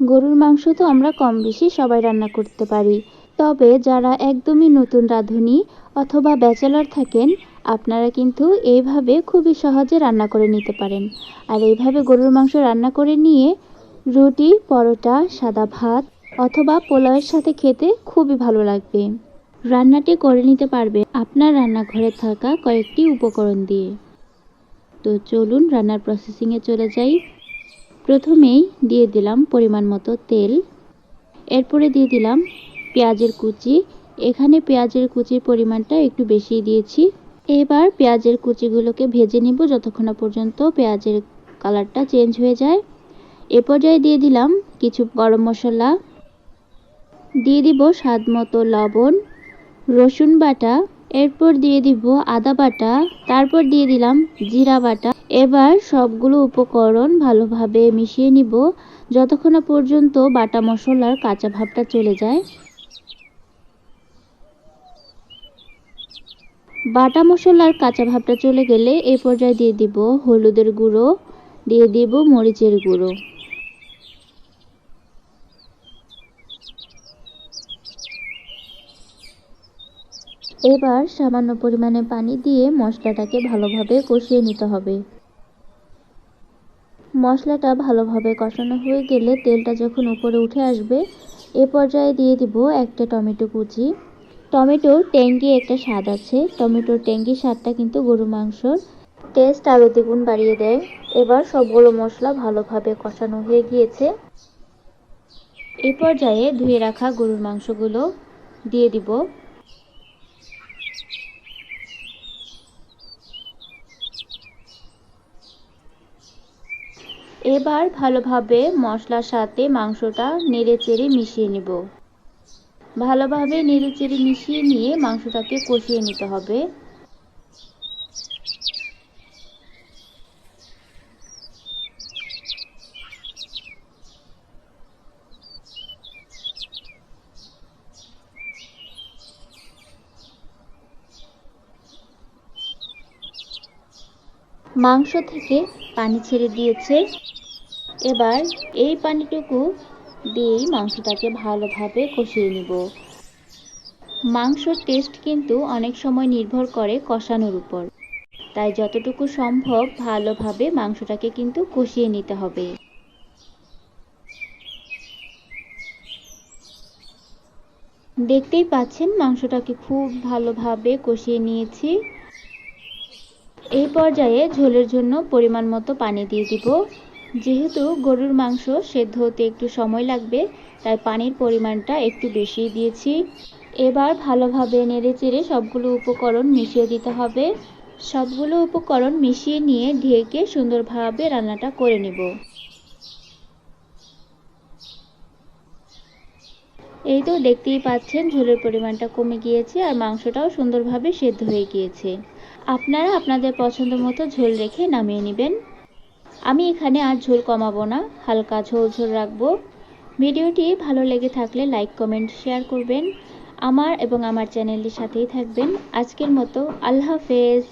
গরুর মাংস তো আমরা কম বেশি সবাই রান্না করতে পারি। তবে যারা একদমই নতুন রাঁধুনি অথবা ব্যাচেলর থাকেন, আপনারা কিন্তু এইভাবে খুবই সহজে রান্না করে নিতে পারেন। আর এইভাবে গরুর মাংস রান্না করে নিয়ে রুটি, পরোটা, সাদা ভাত অথবা পোলাওয়ের সাথে খেতে খুবই ভালো লাগবে। রান্নাটি করে নিতে পারবে আপনার রান্নাঘরে থাকা কয়েকটি উপকরণ দিয়ে। তো চলুন রান্নার প্রসেসিংয়ে চলে যাই। প্রথমেই দিয়ে দিলাম পরিমাণ মতো তেল। এরপরে দিয়ে দিলাম পেঁয়াজের কুচি। এখানে পেঁয়াজের কুচির পরিমাণটা একটু বেশি দিয়েছি। এবার পেঁয়াজের কুচিগুলোকে ভেজে নিব যতক্ষণ পর্যন্ত পেঁয়াজের কালারটা চেঞ্জ হয়ে যায়। এ পর্যায়ে দিয়ে দিলাম কিছু গরম মশলা। দিয়ে দিব স্বাদ মতো লবণ, রসুন বাটা এরপর দিয়ে দিব আদা বাটা, তারপর দিয়ে দিলাম জিরা বাটা। এবার সবগুলো উপকরণ ভালোভাবে মিশিয়ে নিব, যতক্ষণ না পর্যন্ত বাটা মশলার কাঁচা ভাবটা চলে যায়। বাটা মশলার কাঁচা ভাবটা চলে গেলে এ পর্যায়ে দিয়ে দিব হলুদের গুঁড়ো, দিয়ে দিব মরিচের গুঁড়ো। এবার সামান্য পরিমাণে পানি দিয়ে মশলাটাকে ভালোভাবে কষিয়ে নিতে হবে। মশলাটা ভালোভাবে কষানো হয়ে গেলে তেলটা যখন উপরে উঠে আসবে, এ পর্যায়ে দিয়ে দিব একটা টমেটো কুচি। টমেটোর ট্যাঙ্গি একটা স্বাদ আছে। টমেটোর ট্যাঙ্গি স্বাদটা কিন্তু গরু মাংসর টেস্ট আরও দ্বিগুণ বাড়িয়ে দেয়। এবার সবগুলো মশলা ভালোভাবে কষানো হয়ে গিয়েছে। এ পর্যায়ে ধুয়ে রাখা গরুর মাংসগুলো দিয়ে দিব। এবার ভালোভাবে মশলার সাথে মাংসটা নেড়ে চেড়ে মিশিয়ে নেব। ভালোভাবে নেড়ে চেড়ে মিশিয়ে নিয়ে মাংসটাকে কষিয়ে নিতে হবে। মাংস থেকে পানি ছেড়ে দিয়েছে। এবার এই পানিটুকু দিয়েই মাংসটাকে ভালোভাবে কষিয়ে নিব। মাংসর টেস্ট কিন্তু অনেক সময় নির্ভর করে কষানোর উপর। তাই যতটুকু সম্ভব ভালোভাবে মাংসটাকে কিন্তু কষিয়ে নিতে হবে। দেখতেই পাচ্ছেন মাংসটাকে খুব ভালোভাবে কষিয়ে নিয়েছি। এই পর্যায়ে ঝোলের জন্য পরিমাণ মতো পানি দিয়ে দিব। যেহেতু গরুর মাংস সেদ্ধ হতে একটু সময় লাগবে, তাই পানির পরিমাণটা একটু বেশি দিয়েছি। এবার ভালোভাবে নেড়েচেড়ে সবগুলো উপকরণ মিশিয়ে দিতে হবে। সবগুলো উপকরণ মিশিয়ে নিয়ে ঢেকে সুন্দরভাবে রান্নাটা করে নেব। এই তো দেখতেই পাচ্ছেন, ঝোলের পরিমাণটা কমে গিয়েছে আর মাংসটাও সুন্দরভাবে সেদ্ধ হয়ে গিয়েছে। আপনারা আপনাদের পছন্দ মতো ঝোল রেখে নামিয়ে নেবেন। আমি এখানে আর ঝোল কমাবো না, হালকা ঝোল ঝোল রাখব। ভিডিওটি ভালো লেগে থাকলে লাইক, কমেন্ট, শেয়ার করবেন। আমার এবং আমার চ্যানেলটির সাথেই থাকবেন। আজকের মতো, আল্লাহ হাফেজ।